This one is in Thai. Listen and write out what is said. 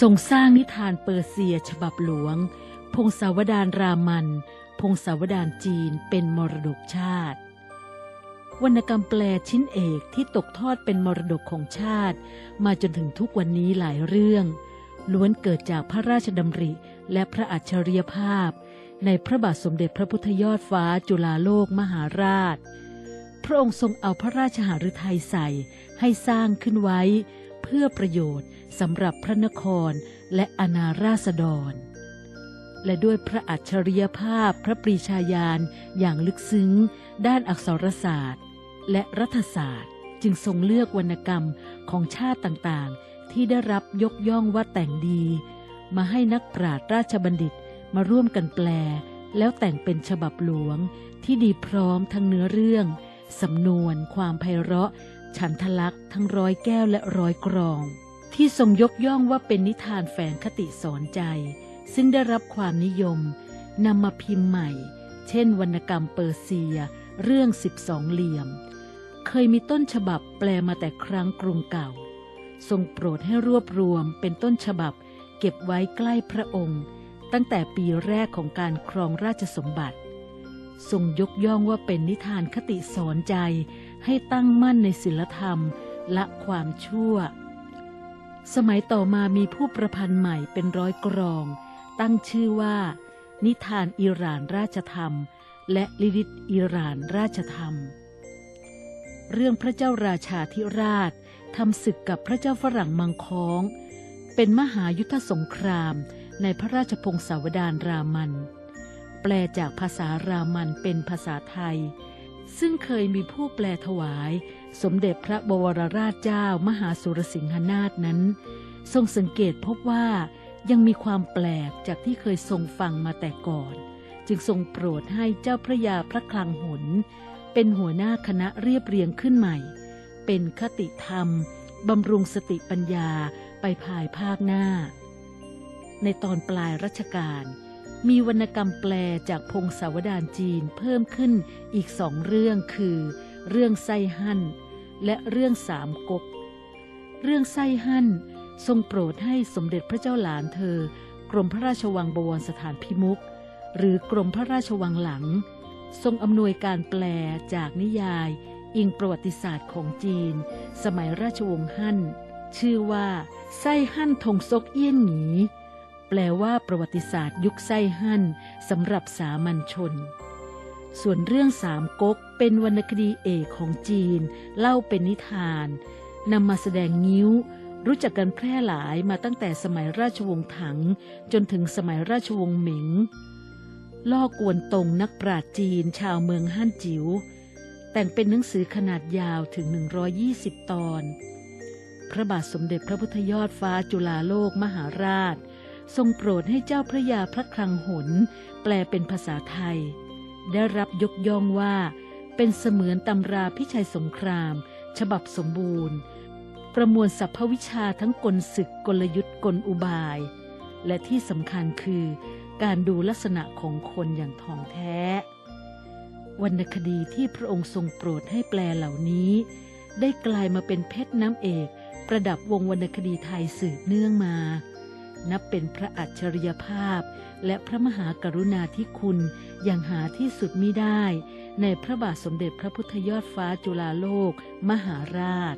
ทรงสร้างนิทานเปอร์เซียฉบับหลวง พงศาวดารรามัน พงศาวดารจีนเป็นมรดกชาติ วรรณกรรมแปลชิ้นเอกที่ตกทอดเป็นมรดกของชาติ มาจนถึงทุกวันนี้หลายเรื่อง ล้วนเกิดจากพระราชดำริ และพระอัจฉริยภาพ ในพระบาทสมเด็จพระพุทธยอดฟ้าจุฬาโลกมหาราช พระองค์ทรงเอาพระราชหฤทัยใส่ให้สร้างขึ้นไว้ พื่อประโยชน์สำหรับพระนครและอาณาราษฎร และด้วยพระอัจฉริยภาพพระปรีชาญาณอย่างลึกซึ้ง ด้านอักษรศาสตร์ และรัฐศาสตร์ จึงทรงเลือกวรรณกรรมของชาติต่างๆ ที่ได้รับยกย่องว่าแต่งดี มาให้นักปราชญ์ราชบัณฑิตมาร่วมกันแปล แล้วแต่งเป็นฉบับหลวงที่ดีพร้อมทั้งเนื้อเรื่องสำนวน ความไพเราะ ฉันทลักษ์ทั้งร้อยแก้วและร้อยกรอง ที่ทรงยกย่องว่าเป็นนิทานแฝงคติสอนใจ ซึ่งได้รับความนิยมนำมาพิมพ์ใหม่ เช่น วรรณกรรมเปอร์เซีย เรื่อง12เหลี่ยม เคยมีต้นฉบับแปลมาแต่ครั้งกรุงเก่า ทรงโปรดให้รวบรวมเป็นต้นฉบับเก็บไว้ใกล้พระองค์ ตั้งแต่ปีแรกของการครองราชสมบัติ ทรงยกย่องว่าเป็นนิทานคติสอนใจ ให้ตั้งมั่นในศีลธรรมละความชั่ว สมัยต่อมามีผู้ประพันธ์ใหม่เป็นร้อยกรอง ตั้งชื่อว่า นิทานอิหร่านราชธรรม และลิลิตอิหร่านราชธรรม เรื่องพระเจ้าราชาธิราชทำศึกกับพระเจ้าฝรั่งมังค้อง เป็นมหายุทธสงครามในพระราชพงศาวดารรามัน แปลจากภาษารามันเป็นภาษาไทย ซึ่งเคยมีผู้แปลถวาย สมเด็จพระบวรราชเจ้ามหาสุรสิงหนาถนั้น ทรงสังเกตพบว่ายังมีความแปลกจากที่เคยทรงฟังมาแต่ก่อน จึงทรงโปรดให้เจ้าพระยาพระคลังหน เป็นหัวหน้าคณะเรียบเรียงขึ้นใหม่ เป็นคติธรรมบำรุงสติปัญญาไปภายภาคหน้า ในตอนปลายรัชกาล มีวรรณกรรมแปลจากพงศาวดารจีนเพิ่มขึ้นอีกสองเรื่องคือ เรื่องไส้หั่นและเรื่องสามก๊กเรื่องไส้หั่นทรงโปรดให้สมเด็จพระเจ้าหลานเธอ กรมพระราชวังบวรสถานพิมุกหรือกรมพระราชวังหลัง ทรงอำนวยการแปลจากนิยาย อิงประวัติศาสตร์ของจีน สมัยราชวงศ์ฮั่นชื่อว่า ไส้ฮั่นทงซกเอี้ยนหนี แปลว่าประวัติศาสตร์ยุคไส้ฮั่นสำหรับสามัญชน ส่วนเรื่องสามก๊กเป็นวรรณคดีเอกของจีน เล่าเป็นนิทานนำมาแสดงงิ้ว รู้จักกันแพร่หลายมาตั้งแต่สมัยราชวงศ์ถัง จนถึงสมัยราชวงศ์หมิง ล่อกวนตรงนักปราชญ์จีนชาวเมืองฮั่นจิว๋วแต่งเป็นหนังสือขนาดยาวถึง 120 ตอน พระบาทสมเด็จพระพุทธยอดฟ้าจุฬาโลกมหาราช ทรงโปรดให้เจ้าพระยาพระคลังหน แปลเป็นภาษาไทย ได้รับยกย่องว่า เป็นเสมือนตำราพิชัยสงคราม ฉบับสมบูรณ์ ประมวลสรรพวิชาทั้งกลศึกกลยุทธ์กลอุบาย และที่สำคัญคือการดูลักษณะของคนอย่างท่องแท้ วรรณคดีที่พระองค์ทรงโปรดให้แปลเหล่านี้ ได้กลายมาเป็นเพชรน้ำเอก ประดับวงวรรณคดีไทยสืบเนื่องมา นับเป็นพระอัจฉริยภาพ และพระมหากรุณาธิคุณอย่างหาที่สุดมิได้ ในพระบาทสมเด็จพระพุทธยอดฟ้าจุฬาโลก มหาราช